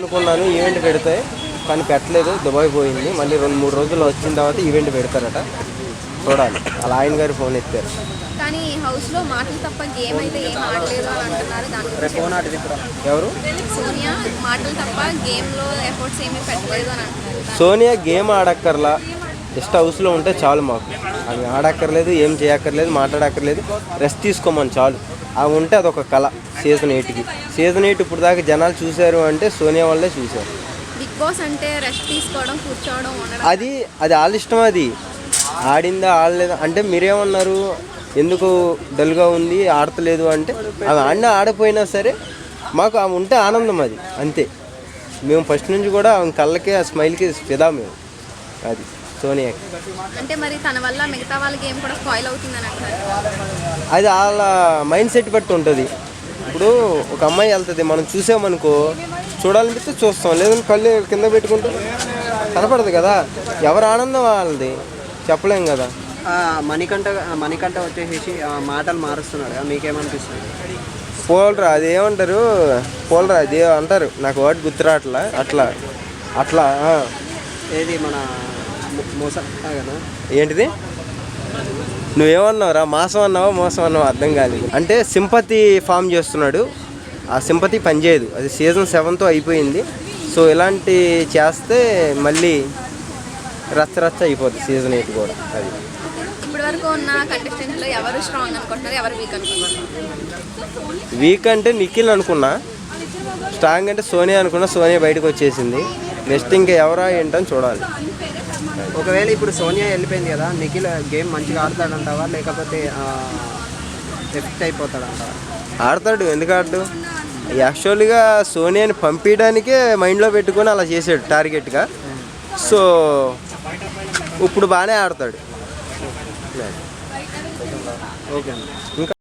అనుకున్నాను ఈవెంట్ పెడితే కానీ పెట్టలేదు దుబాయ్ పోయింది. మళ్ళీ రెండు మూడు రోజులు వచ్చిన తర్వాత ఈవెంట్ పెడతారట. చూడాలి. అలా ఆయన గారు ఫోన్ ఎత్తారు. కానీ హౌస్లో మాటలు తప్ప గేమ్ అయితే ఏం ఆడలేదు అని అంటున్నారు దాని గురించి ఎవరు? సోనియా మాటలు తప్ప గేమ్లో ఎఫర్ట్స్ ఏమీ పెట్టలేదు అని అంటున్నారు. దాని- సోనియా గేమ్ ఆడక్కర్లా? జస్ట్ హౌస్లో ఉంటే చాలు మాకు. అవి ఆడక్కర్లేదు ఏం చేయక్కర్లేదు మాట్లాడక్కర్లేదు. రెస్ట్ తీసుకోమని చాలు. అవి ఉంటే అదొక కళ సీజన్ ఎయిట్కి. సీజన్ ఎయిట్ ఇప్పుడు దాకా జనాలు చూశారు అంటే సోనియా వాళ్ళే చూశారు. బిగ్ బాస్ అంటే రెస్ట్ తీసుకోవడం కూర్చోవడం అది అది వాళ్ళ ఇష్టం అది. ఆడిందా ఆడలేదా? అంటే మీరేమన్నారు? ఎందుకు డల్గా ఉంది ఆడతలేదు అంటే? అవి ఆడినా ఆడపోయినా సరే మాకు ఆమె ఉంటే ఆనందం అది. అంతే. మేము ఫస్ట్ నుంచి కూడా ఆమె కళ్ళకి ఆ స్మైల్కి ఫిదా మేము. అది సోనియాకి అంటే మరి తన వల్ల మిగతా వాళ్ళ గేమ్ కూడా స్పాయిల్ అవుతుందని అది వాళ్ళ మైండ్ సెట్ బట్టి ఉంటుంది. ఇప్పుడు ఒక అమ్మాయి వెళ్తుంది మనం చూసామనుకో చూడాలనిపిస్తే చూస్తాం. లేదంటే కళ్ళు కింద పెట్టుకుంటే కనపడదు కదా. ఎవరి ఆనందం వాళ్ళది? చెప్పలేం కదా. ఆ, మణికంఠ మణికంఠ వచ్చేసి ఆ, మాటలు మారుస్తున్నాడు. కదా మీకేమనిపిస్తుంది? పోలరా అది ఏమంటారు పోలరా అది అంటారు. నాకు వర్డ్ గుర్తురాట్లా అట్లా అట్లా ఆ. ఏది మన మోసం? కదా. ఏంటిది? నువ్వేమన్నావురా? మాసం అన్నావా మోసం అన్నావా? అర్థం కాలేదు. అంటే సింపతి ఫామ్ చేస్తున్నాడు. ఆ సింపతి పనిచేయదు. అది సీజన్ సెవెన్తో అయిపోయింది. సో ఇలాంటి చేస్తే మళ్ళీ రచ్చ రచ్చ అయిపోతుంది సీజన్ ఎయిట్ కూడా. అది. ఇప్పటి వరకు ఉన్న కంటెస్టెంట్లో ఎవరు స్ట్రాంగ్ అనుకుంటున్నారు? ఎవరు వీక్ అనుకుంటున్నారు? వీక్ అంటే నిఖిల్ అనుకున్నా. స్ట్రాంగ్ అంటే సోనియా అనుకున్నా. సోనియా బయటకు వచ్చేసింది. నెక్స్ట్ ఇంకా ఎవరా ఏంటని చూడాలి. ఒకవేళ ఇప్పుడు సోనియా వెళ్ళిపోయింది కదా నిఖిల్ గేమ్ మంచిగా ఆడతాడంటావా? లేకపోతే ఎఫెక్ట్ అయిపోతాడంటావా? ఆడతాడు. ఎందుకు ఆడు యాక్చువల్గా సోనియాని పంపించడానికే మైండ్లో పెట్టుకొని అలా చేసాడు టార్గెట్గా. సో ఇప్పుడు బాగానే ఆడతాడు. ఓకే. ఇంకా